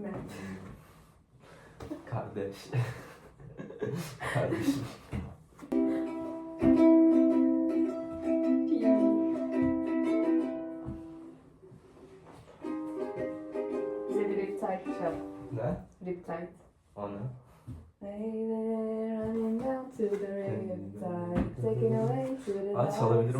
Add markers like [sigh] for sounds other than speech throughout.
Ne? Kardeş. [laughs] Kardeşim. Bize bir Riptide çal. Ne? Riptide. O ne? Lady running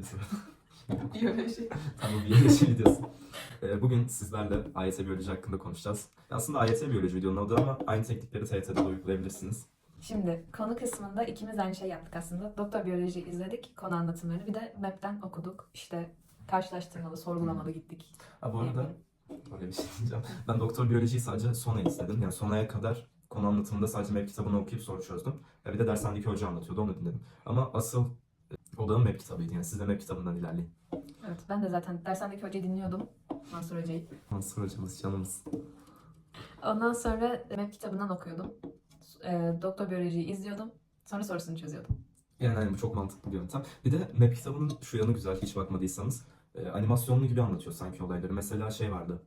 videosu? [laughs] Biyoloji. Tamam bu biyoloji videosu. Ee, Bugün sizlerle AYT biyoloji hakkında konuşacağız. Aslında AYT biyoloji videonun adı ama aynı teknikleri TYT'de de uygulayabilirsiniz. Şimdi konu kısmında ikimiz aynı şey yaptık aslında. Doktor biyoloji izledik, konu anlatımlarını. Bir de map'ten okuduk. İşte karşılaştırmalı, sorgulamalı gittik. Ha bu arada öyle bir şey diyeceğim. Ben doktor biyolojiyi sadece sona izledim. Yani sonaya kadar konu anlatımında sadece map kitabını okuyup soru çözdüm. Ya bir de dershanedeki hoca anlatıyordu onu dinledim. Ama asıl e, odağım map kitabıydı. Yani siz de map kitabından ilerleyin. Evet, ben de zaten dershanedeki hocayı dinliyordum. Mansur Hoca'yı. Mansur hocamız canımız. Ondan sonra map kitabından okuyordum. E, doktor biyolojiyi izliyordum. Sonra sorusunu çözüyordum. Yani hani bu çok mantıklı bir yöntem. Bir de map kitabının şu yanı güzel hiç bakmadıysanız. E, animasyonlu gibi anlatıyor sanki olayları. Mesela şey vardı.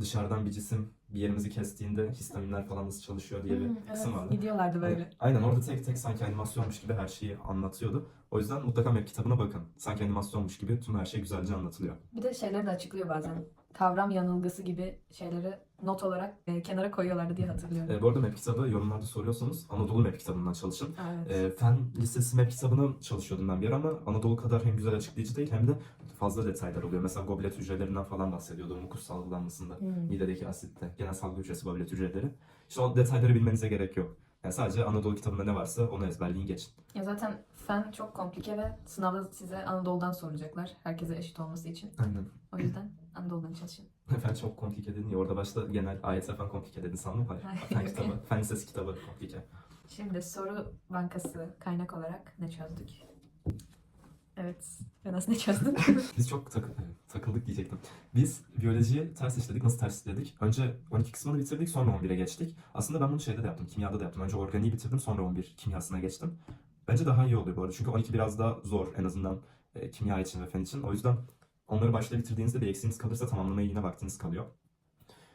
Dışarıdan bir cisim bir yerimizi kestiğinde histaminler falan nasıl çalışıyor diye bir Hmm, kısım vardı. Gidiyorlardı böyle. Evet, Aynen orada tek tek sanki animasyonmuş gibi her şeyi anlatıyordu. O yüzden mutlaka map kitabına bakın. Sanki animasyonmuş gibi tüm her şey güzelce anlatılıyor. Bir de şeyleri de açıklıyor bazen. Kavram yanılgısı gibi şeyleri not olarak e, kenara koyuyorlardı diye hatırlıyorum. Ee, bu arada map kitabı yorumlarda soruyorsanız Anadolu map kitabından çalışın. Evet. Ee, Fen Lisesi map kitabını çalışıyordum ben bir ara ama Anadolu kadar hem güzel açıklayıcı değil hem de fazla detaylar oluyor. Mesela goblet hücrelerinden falan bahsediyordu mukus salgılanmasında. Hmm. Midedeki asitte. Genel salgı hücresi goblet hücreleri. İşte o detayları bilmenize gerek yok. Yani sadece Anadolu kitabında ne varsa onu ezberleyin geçin. Ya zaten fen çok komplike ve sınavda size Anadolu'dan soracaklar. Herkese eşit olması için. Aynen. O yüzden Anadolu'dan çalışın. Fen çok komplike dedin ya orada başta genel AYT fen komplike dedin sandım. Hayır. Hayır, Fen kitabı, fen lisesi kitabı komplike. Şimdi soru bankası kaynak olarak ne çözdük? Evet. Ben aslında ne çözdüm? [laughs] Biz çok takı- takıldık diyecektim. Biz biyolojiyi ters işledik. Nasıl ters işledik? Önce 12 kısmını bitirdik sonra 11'e geçtik. Aslında ben bunu şeyde de yaptım. Kimyada da yaptım. Önce organiği bitirdim sonra 11 kimyasına geçtim. Bence daha iyi oluyor bu arada. Çünkü 12 biraz daha zor en azından e, kimya için ve fen için. O yüzden onları başta bitirdiğinizde bir eksiğiniz kalırsa tamamlamaya yine vaktiniz kalıyor.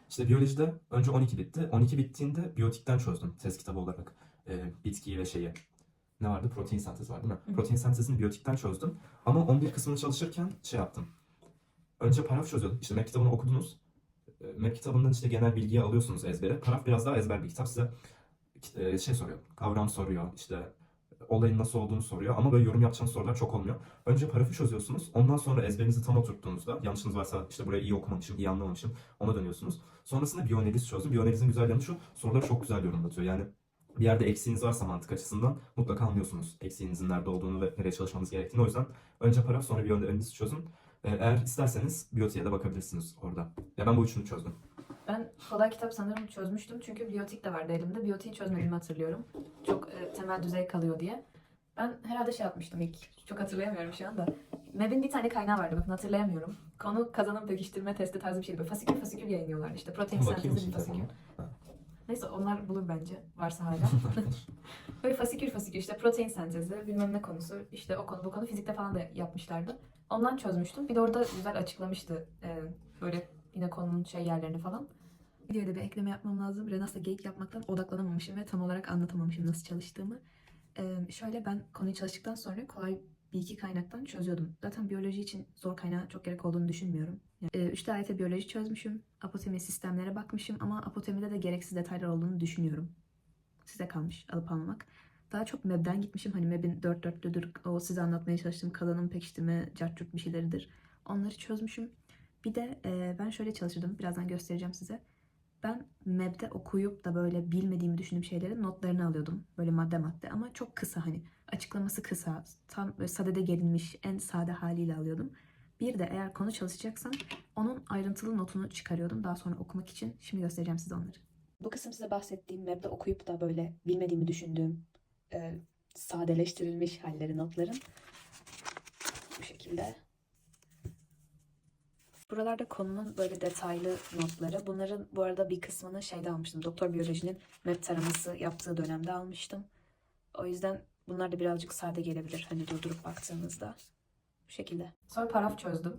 İşte biyolojide önce 12 bitti. 12 bittiğinde biyotikten çözdüm test kitabı olarak. E, bitkiyi ve şeyi. Ne vardı? Protein sentezi var değil mi? Protein sentezini biyotikten çözdüm. Ama 11 kısmını çalışırken şey yaptım. Önce paraf çözüyordum. İşte map kitabını okudunuz. E, Map kitabından işte genel bilgiyi alıyorsunuz ezbere. Paraf biraz daha ezber bir kitap. Size e, şey soruyor. Kavram soruyor. İşte olayın nasıl olduğunu soruyor. Ama böyle yorum yapacağınız sorular çok olmuyor. Önce parafı çözüyorsunuz. Ondan sonra ezberinizi tam oturttuğunuzda yanlışınız varsa işte burayı iyi okumamışım, iyi anlamamışım. Ona dönüyorsunuz. Sonrasında biyoanaliz çözdüm. Biyoanalizin güzel yanı şu. Soruları çok güzel yorumlatıyor. Yani bir yerde eksiğiniz varsa mantık açısından mutlaka anlıyorsunuz eksiğinizin nerede olduğunu ve nereye çalışmanız gerektiğini. O yüzden önce paraf sonra biyoanalizi çözün. Ee, Eğer isterseniz biyotiğe de bakabilirsiniz orada. Ya ben bu üçünü çözdüm. Ben kolay kitap sanırım çözmüştüm. Çünkü biyotik de vardı elimde. Biyotiği çözmediğimi hatırlıyorum. Çok e, temel düzey kalıyor diye. Ben herhalde şey yapmıştım ilk. Çok hatırlayamıyorum şu anda. MEB'in bir tane kaynağı vardı. Bakın hatırlayamıyorum. Konu kazanım pekiştirme testi tarzı bir şeydi. Böyle fasikül fasikül yayınlıyorlar işte. Protein Bakayım sentezi bir fasikül. Neyse onlar bulur bence. Varsa hala. [laughs] Böyle fasikül fasikül işte protein sentezi bilmem ne konusu. işte o konu bu konu fizikte falan da yapmışlardı. Ondan çözmüştüm. Bir de orada güzel açıklamıştı. e, böyle yine konunun şey yerlerini falan. Videoya da bir ekleme yapmam lazım. Renas'la geyik yapmaktan odaklanamamışım ve tam olarak anlatamamışım nasıl çalıştığımı. Ee, şöyle ben konuyu çalıştıktan sonra kolay bir iki kaynaktan çözüyordum. Zaten biyoloji için zor kaynağı çok gerek olduğunu düşünmüyorum. Yani, e, üçte AYT biyoloji çözmüşüm. Apotemi sistemlere bakmışım ama apotemide de gereksiz detaylar olduğunu düşünüyorum. Size kalmış alıp almamak. Daha çok MEB'den gitmişim. Hani MEB'in dört dörtlüdür. O size anlatmaya çalıştığım kalanın pekiştirme, cartçurt bir şeyleridir. Onları çözmüşüm. Bir de e, ben şöyle çalışırdım. Birazdan göstereceğim size. Ben MEB'de okuyup da böyle bilmediğimi düşündüğüm şeylerin notlarını alıyordum. Böyle madde madde ama çok kısa hani. Açıklaması kısa. Tam böyle sadede gelinmiş en sade haliyle alıyordum. Bir de eğer konu çalışacaksam onun ayrıntılı notunu çıkarıyordum daha sonra okumak için. Şimdi göstereceğim size onları. Bu kısım size bahsettiğim MEB'de okuyup da böyle bilmediğimi düşündüğüm e, sadeleştirilmiş halleri notların. Bu şekilde. Buralarda konunun böyle detaylı notları. Bunların bu arada bir kısmını şeyde almıştım. Doktor biyolojinin map taraması yaptığı dönemde almıştım. O yüzden bunlar da birazcık sade gelebilir. Hani durdurup baktığınızda. Bu şekilde. Sonra paraf çözdüm.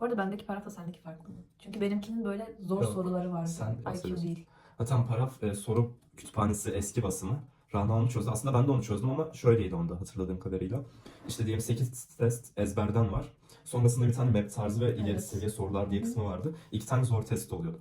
Bu arada bendeki parafla sendeki farklı mı? Çünkü benimkinin böyle zor Yok, soruları vardı. sen IQ değil. Zaten paraf e, soru kütüphanesi eski basımı. Rana onu çözdü. Aslında ben de onu çözdüm ama şöyleydi onda hatırladığım kadarıyla. İşte diyelim 8 test ezberden var. Sonrasında bir tane map tarzı ve ileri Evet. seviye sorular diye kısmı vardı. İki tane zor test oluyordu.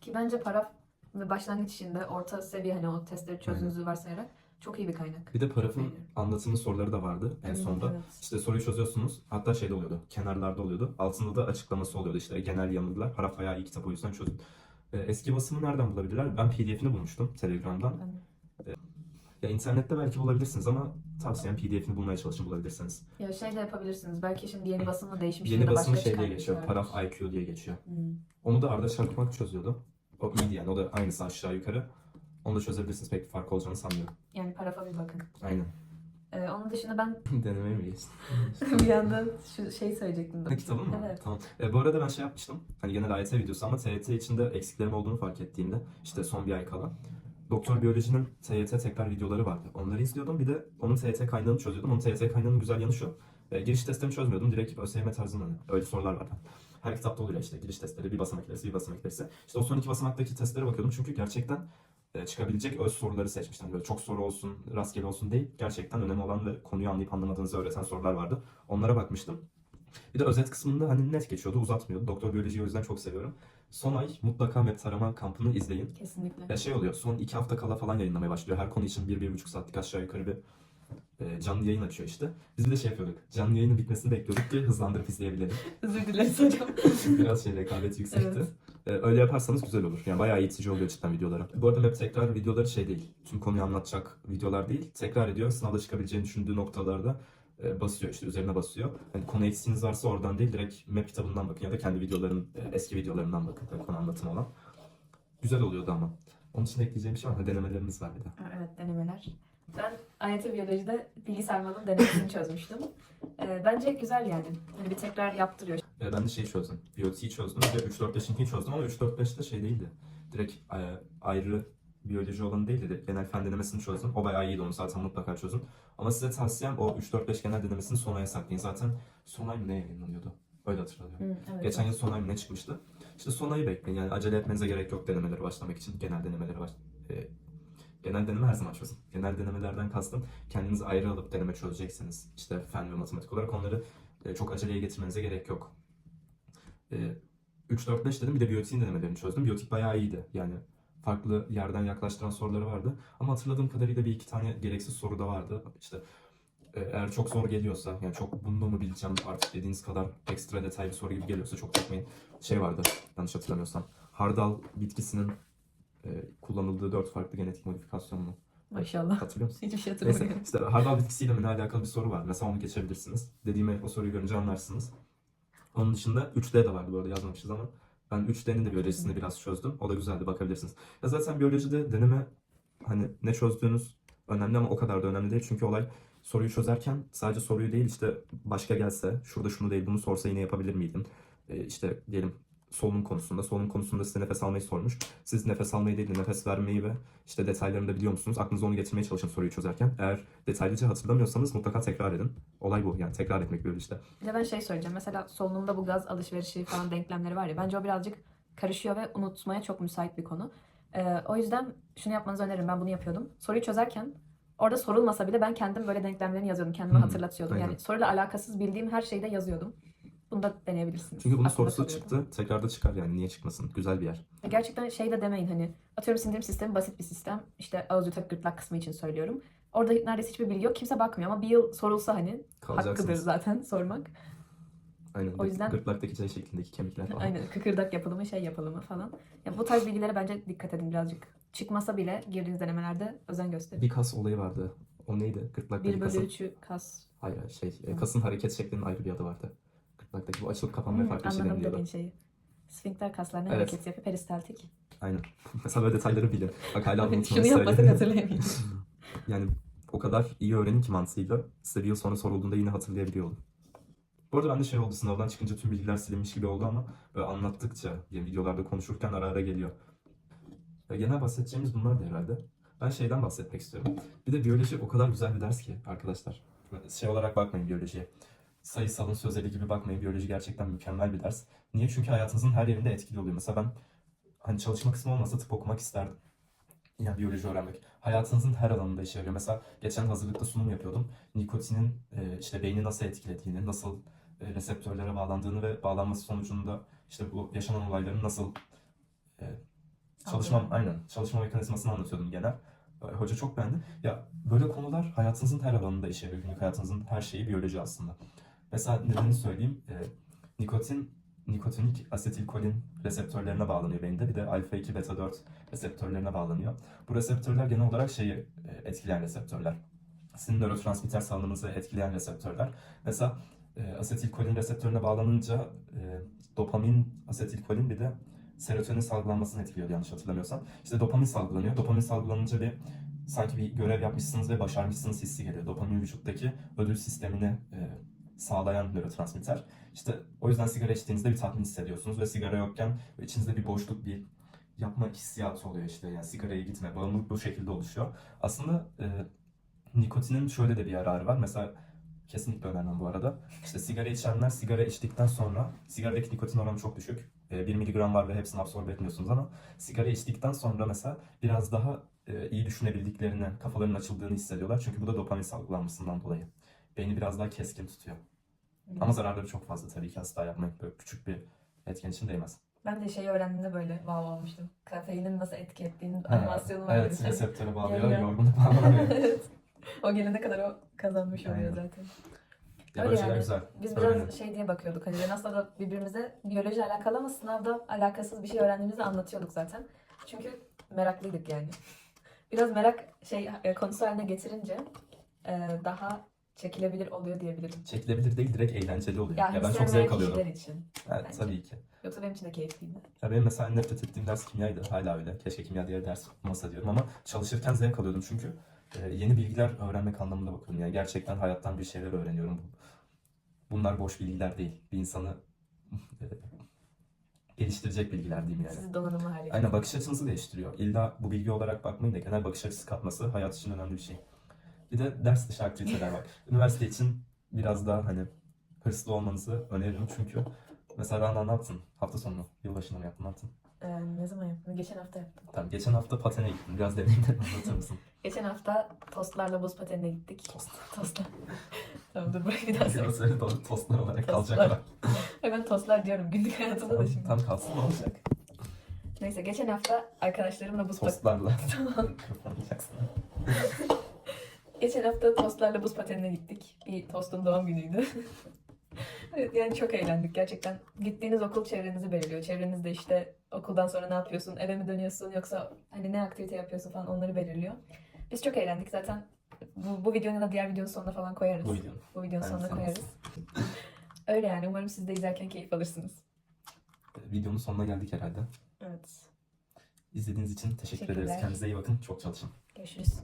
Ki bence paraf ve başlangıç içinde orta seviye hani o testleri çözdüğünüzü varsayarak çok iyi bir kaynak. Bir de parafın Aynen. anlatımlı soruları da vardı en Evet, sonda. evet. İşte soruyu çözüyorsunuz. Hatta şeyde oluyordu. Kenarlarda oluyordu. Altında da açıklaması oluyordu. İşte genel yanılgılar. Paraf bayağı iyi kitap o yüzden çözün. E, Eski basımı nereden bulabilirler? Ben PDF'ini bulmuştum Telegram'dan. De. Ya internette belki bulabilirsiniz ama tavsiyem PDF'ini bulmaya çalışın bulabilirseniz. Ya şey de yapabilirsiniz. Belki şimdi yeni basımla değişmiş. Yeni da basımı şey diye geçiyor. Paraf IQ diye geçiyor. Hmm. Onu da Arda Şarkmak çözüyordu. O iyiydi yani. O da aynısı aşağı yukarı. Onu da çözebilirsiniz. Pek bir fark olacağını sanmıyorum. Yani parafa bir bakın. Aynen. Ee, onun dışında ben [laughs] Denemeye mi geçtin? [laughs] bir yandan şu şey söyleyecektim. Ha, kitabın mı? Evet. Tamam. E, bu arada ben şey yapmıştım. Hani genel AYT videosu ama TYT içinde eksiklerim olduğunu fark ettiğimde işte son bir ay kala. Doktor biyolojinin TYT tekrar videoları vardı. Onları izliyordum. Bir de onun TYT kaynağını çözüyordum. Onun TYT kaynağının güzel yanı şu. E, giriş testlerini çözmüyordum. Direkt ÖSYM tarzında hani öyle sorular vardı. Her kitapta oluyor işte giriş testleri, bir basamak ilerisi, bir basamak ilerisi. İşte o son iki basamaktaki testlere bakıyordum. Çünkü gerçekten e, çıkabilecek öz soruları seçmiştim. Böyle çok soru olsun, rastgele olsun değil. Gerçekten önemli olan ve konuyu anlayıp anlamadığınızı öğreten sorular vardı. Onlara bakmıştım. Bir de özet kısmında hani net geçiyordu, uzatmıyordu. Doktor biyolojiyi o yüzden çok seviyorum. Son ay mutlaka map tarama kampını izleyin. Kesinlikle. Ya şey oluyor, son iki hafta kala falan yayınlamaya başlıyor. Her konu için bir, bir buçuk saatlik aşağı yukarı bir e, canlı yayın açıyor işte. Biz de şey yapıyorduk, canlı yayının bitmesini bekliyorduk ki hızlandırıp izleyebilelim. [laughs] Özür dileriz hocam. [laughs] Biraz şey rekabet yüksekti. Evet. E, öyle yaparsanız güzel olur. Yani bayağı eğitici oluyor cidden videolara. Bu arada map tekrar videoları şey değil. Tüm konuyu anlatacak videolar değil. Tekrar ediyor. Sınavda çıkabileceğini düşündüğü noktalarda e, basıyor işte üzerine basıyor. Hani konu eksiğiniz varsa oradan değil direkt map kitabından bakın ya da kendi videoların e, eski videolarından bakın tabii konu anlatımı olan. Güzel oluyordu ama. Onun için ekleyeceğim bir şey var? Denemelerimiz var bir de. Evet denemeler. Ben AYT biyolojide bilgi sarmalının denemesini çözmüştüm. Ee, bence güzel yani. Hani bir tekrar yaptırıyor. E, ben de şeyi çözdüm. Biyolojiyi çözdüm ve 3-4-5'inkini çözdüm ama 3-4-5'te şey değildi. Direkt e, ayrı biyoloji olanı değildi. de Genel fen denemesini çözdüm. O bayağı iyiydi onu zaten mutlaka çözün. Ama size tavsiyem o 3-4-5 genel denemesini son aya saklayın. Zaten son ay mı ne yayınlanıyordu? Öyle hatırlıyorum. Hı, evet. Geçen yıl son ay mı ne çıkmıştı? İşte son ayı bekleyin. Yani acele etmenize gerek yok denemelere başlamak için. Genel denemelere baş... e, genel deneme her zaman çözün. Genel denemelerden kastım kendinizi ayrı alıp deneme çözeceksiniz. İşte fen ve matematik olarak onları e, çok aceleye getirmenize gerek yok. E, 3-4-5 dedim bir de biyotiğin denemelerini çözdüm. Biyotik bayağı iyiydi. Yani farklı yerden yaklaştıran soruları vardı. Ama hatırladığım kadarıyla bir iki tane gereksiz soru da vardı. İşte e, eğer çok zor geliyorsa, yani çok bunu mu bileceğim artık dediğiniz kadar ekstra detaylı soru gibi geliyorsa çok bakmayın. Şey vardı, yanlış hatırlamıyorsam. Hardal bitkisinin e, kullanıldığı dört farklı genetik modifikasyon mu? Maşallah. Hatırlıyor musun? Hiçbir şey Neyse hatırlamıyorum. işte hardal bitkisiyle mi ne alakalı bir soru var. Mesela onu geçebilirsiniz. Dediğimi o soruyu görünce anlarsınız. Onun dışında 3D de vardı bu arada yazmamışız ama ben 3D'nin de biyolojisini biraz çözdüm. O da güzeldi bakabilirsiniz. Ya zaten biyolojide deneme hani ne çözdüğünüz önemli ama o kadar da önemli değil. Çünkü olay soruyu çözerken sadece soruyu değil işte başka gelse şurada şunu değil bunu sorsa yine yapabilir miydim? Ee, işte diyelim solunum konusunda. Solunum konusunda size nefes almayı sormuş. Siz nefes almayı değil de nefes vermeyi ve işte detaylarını da biliyor musunuz? Aklınıza onu getirmeye çalışın soruyu çözerken. Eğer detaylıca hatırlamıyorsanız mutlaka tekrar edin. Olay bu yani tekrar etmek biyolojide. Bir de ben şey söyleyeceğim. Mesela solunumda bu gaz alışverişi falan [laughs] denklemleri var ya. Bence o birazcık karışıyor ve unutmaya çok müsait bir konu. Ee, o yüzden şunu yapmanızı öneririm. Ben bunu yapıyordum. Soruyu çözerken orada sorulmasa bile ben kendim böyle denklemlerini yazıyordum. Kendime Hı, hatırlatıyordum. aynen. Yani soruyla alakasız bildiğim her şeyde yazıyordum. Bunu da deneyebilirsiniz. Çünkü bunun sorusu çıktı. Tekrar da çıkar yani niye çıkmasın? Güzel bir yer. Gerçekten şey de demeyin hani atıyorum sindirim sistemi basit bir sistem. İşte ağız yutak gırtlak kısmı için söylüyorum. Orada neredeyse hiçbir bilgi yok. Kimse bakmıyor ama bir yıl sorulsa hani hakkıdır zaten [laughs] sormak. Aynen. O yüzden- Gırtlaktaki çay şeklindeki kemikler falan. Aynen kıkırdak yapılımı şey yapılımı falan. Ya bu tarz bilgilere bence dikkat edin birazcık. Çıkmasa bile girdiğiniz denemelerde özen gösterin. Bir kas olayı vardı. O neydi? Gırtlaktaki 1 bölü kasın. 3'ü kas. Hayır şey. e. Kasın hareket şeklinin ayrı bir adı vardı. Gırtlaktaki bu açılıp kapanmaya Hmm, farklı şey deniliyordu. dediğin şeyi. Sfinkter kaslarına Evet. hareket yapıyor. Peristaltik. Aynen. [laughs] Mesela böyle detayları bilin. Bak hala unutmanı [laughs] Şunu yapmasak hatırlayamayacağım. [laughs] Yani o kadar iyi öğrenin ki mantığıyla size bir yıl sonra sorulduğunda yine hatırlayabiliyor olun. Bu arada bende şey oldu sınavdan çıkınca tüm bilgiler silinmiş gibi oldu ama böyle anlattıkça yani videolarda konuşurken ara ara geliyor. Ya genel bahsedeceğimiz bunlar da herhalde. Ben şeyden bahsetmek istiyorum. Bir de biyoloji o kadar güzel bir ders ki arkadaşlar. Şey olarak bakmayın biyolojiye. Sayısalın sözeli gibi bakmayın. Biyoloji gerçekten mükemmel bir ders. Niye? Çünkü hayatınızın her yerinde etkili oluyor. Mesela ben hani çalışma kısmı olmasa tıp okumak isterdim. Yani biyoloji öğrenmek. Hayatınızın her alanında işe yarıyor. Mesela geçen hazırlıkta sunum yapıyordum. Nikotinin e, işte beyni nasıl etkilediğini, nasıl e, reseptörlere bağlandığını ve bağlanması sonucunda işte bu yaşanan olayların nasıl e, çalışma Anladım. aynen çalışma mekanizmasını anlatıyordum genel. E, Hoca çok beğendi. Ya böyle konular hayatınızın her alanında işe yarıyor. Günlük hayatınızın her şeyi biyoloji aslında. Mesela nedenini söyleyeyim. E, nikotin nikotinik asetilkolin reseptörlerine bağlanıyor beyinde. Bir de alfa 2 beta 4 reseptörlerine bağlanıyor. Bu reseptörler genel olarak şeyi e, etkileyen reseptörler. Sizin nörotransmitter salınımınızı etkileyen reseptörler. Mesela e, asetilkolin reseptörüne bağlanınca e, dopamin, asetilkolin bir de serotonin salgılanmasını etkiliyor yanlış hatırlamıyorsam. İşte dopamin salgılanıyor. Dopamin salgılanınca bir sanki bir görev yapmışsınız ve başarmışsınız hissi geliyor. Dopamin vücuttaki ödül sistemini e, sağlayan nörotransmitter. İşte o yüzden sigara içtiğinizde bir tatmin hissediyorsunuz ve sigara yokken içinizde bir boşluk, bir yapma hissiyatı oluyor işte. Yani sigaraya gitme, bağımlılık bu şekilde oluşuyor. Aslında e, nikotinin şöyle de bir yararı var. Mesela kesinlikle önermem bu arada. İşte sigara içenler sigara içtikten sonra sigaradaki nikotin oranı çok düşük. E, 1 miligram var ve hepsini absorbe etmiyorsunuz ama sigara içtikten sonra mesela biraz daha e, iyi düşünebildiklerini, kafalarının açıldığını hissediyorlar. Çünkü bu da dopamin salgılanmasından dolayı. Beyni biraz daha keskin tutuyor. Ama zararları çok fazla tabii ki asla yapmayın. Böyle küçük bir etken için değmez. Ben de şeyi öğrendiğimde böyle wow olmuştum. Kafeinin nasıl etki ettiğinin Ha, animasyonu var. Evet, reseptöre bağlıyor, Geliyor. yorgunluk bağlanıyor. [laughs] evet. O gelene kadar o kazanmış oluyor Aynen. zaten. Ya Öyle yani. güzel. Biz biraz şey diye bakıyorduk. Hani aslında birbirimize biyoloji alakalı ama sınavda alakasız bir şey öğrendiğimizi anlatıyorduk zaten. Çünkü meraklıydık yani. Biraz merak şey e, konusu haline getirince e, daha çekilebilir oluyor diyebilirim. Çekilebilir değil, direkt eğlenceli oluyor. Yani ya ben çok zevk alıyorum. için. Evet, bence. tabii ki. Yoksa benim için de keyifliydi. Ya benim mesela nefret ettiğim ders kimyaydı. Hala öyle. Keşke kimya diye ders olmasa diyorum ama çalışırken zevk alıyordum çünkü e, yeni bilgiler öğrenmek anlamında bakıyorum. Yani gerçekten hayattan bir şeyler öğreniyorum. Bunlar boş bilgiler değil. Bir insanı e, geliştirecek bilgiler diyeyim yani. Sizi donanımlı hale Aynen bakış açınızı değiştiriyor. İlla bu bilgi olarak bakmayın da genel bakış açısı katması hayat için önemli bir şey. Bir de ders dışı aktiviteler var. Üniversite için biraz daha hani hırslı olmanızı öneririm çünkü mesela Rana ne yaptın? Hafta sonu, yılbaşında mı yaptın? Ne yaptın? Ee, ne zaman yaptım? Geçen hafta yaptım. Tamam, geçen hafta patene gittim. Biraz deneyimlerini anlatır mısın? [laughs] Geçen hafta tostlarla buz patenine gittik. Tost. Tostlar. [laughs] tamam dur burayı bir daha söyle. Biraz öyle doğru tostlar olarak Tostlar. kalacaklar. [laughs] Hemen tostlar diyorum günlük hayatımda da Tamam, şimdi. tam kalsın ne olacak? Neyse geçen hafta arkadaşlarımla buz paten... Tostlarla. Kırpanacaksın. Geçen hafta tostlarla buz patenine gittik. Bir tostun doğum günüydü. [laughs] Yani çok eğlendik gerçekten. Gittiğiniz okul çevrenizi belirliyor. Çevrenizde işte okuldan sonra ne yapıyorsun, eve mi dönüyorsun yoksa hani ne aktivite yapıyorsun falan onları belirliyor. Biz çok eğlendik zaten. Bu, bu videonun da diğer videonun sonuna falan koyarız. Bu videonun. Bu videonun Aynen, sonuna sen koyarız. [laughs] Öyle yani umarım siz de izlerken keyif alırsınız. Videonun sonuna geldik herhalde. Evet. İzlediğiniz için teşekkür ederiz. Teşekkürler. Kendinize iyi bakın. Çok çalışın. Görüşürüz.